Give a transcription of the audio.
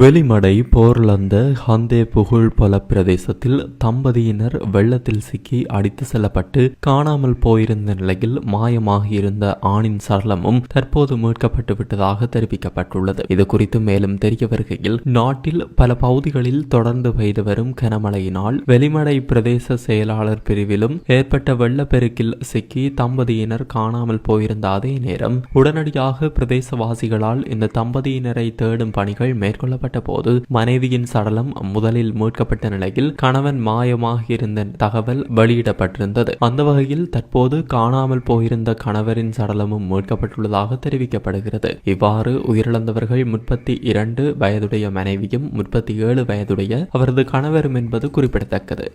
வெளிமடை போர்லந்த ஹந்தே புகழ் பல பிரதேசத்தில் தம்பதியினர் வெள்ளத்தில் சிக்கி அடித்து செல்லப்பட்டு காணாமல் போயிருந்த நிலையில் மாயமாகியிருந்த ஆணின் சடலமும் தற்போது மீட்கப்பட்டு விட்டதாக தெரிவிக்கப்பட்டுள்ளது. இது குறித்து மேலும் தெரிய வருகையில் நாட்டில் பல பகுதிகளில் தொடர்ந்து பெய்து வரும் கனமழையினால் வெளிமடை பிரதேச செயலாளர் பிரிவிலும் ஏற்பட்ட வெள்ளப்பெருக்கில் சிக்கி தம்பதியினர் காணாமல் போயிருந்த அதே நேரம் உடனடியாக பிரதேசவாசிகளால் இந்த தம்பதியினரை தேடும் பணிகள் மேற்கொள்ள மேற்கொள்ளப்பட்ட போது மனைவியின் சடலம் முதலில் மீட்கப்பட்ட நிலையில் கணவன் மாயமாக இருந்த தகவல் வெளியிடப்பட்டிருந்தது. அந்த வகையில் தற்போது காணாமல் போயிருந்த கணவரின் சடலமும் மீட்கப்பட்டுள்ளதாக தெரிவிக்கப்படுகிறது. இவ்வாறு உயிரிழந்தவர்கள் முப்பத்தி இரண்டு வயதுடைய மனைவியும் முப்பத்தி ஏழு வயதுடைய அவரது கணவரும் என்பது குறிப்பிடத்தக்கது.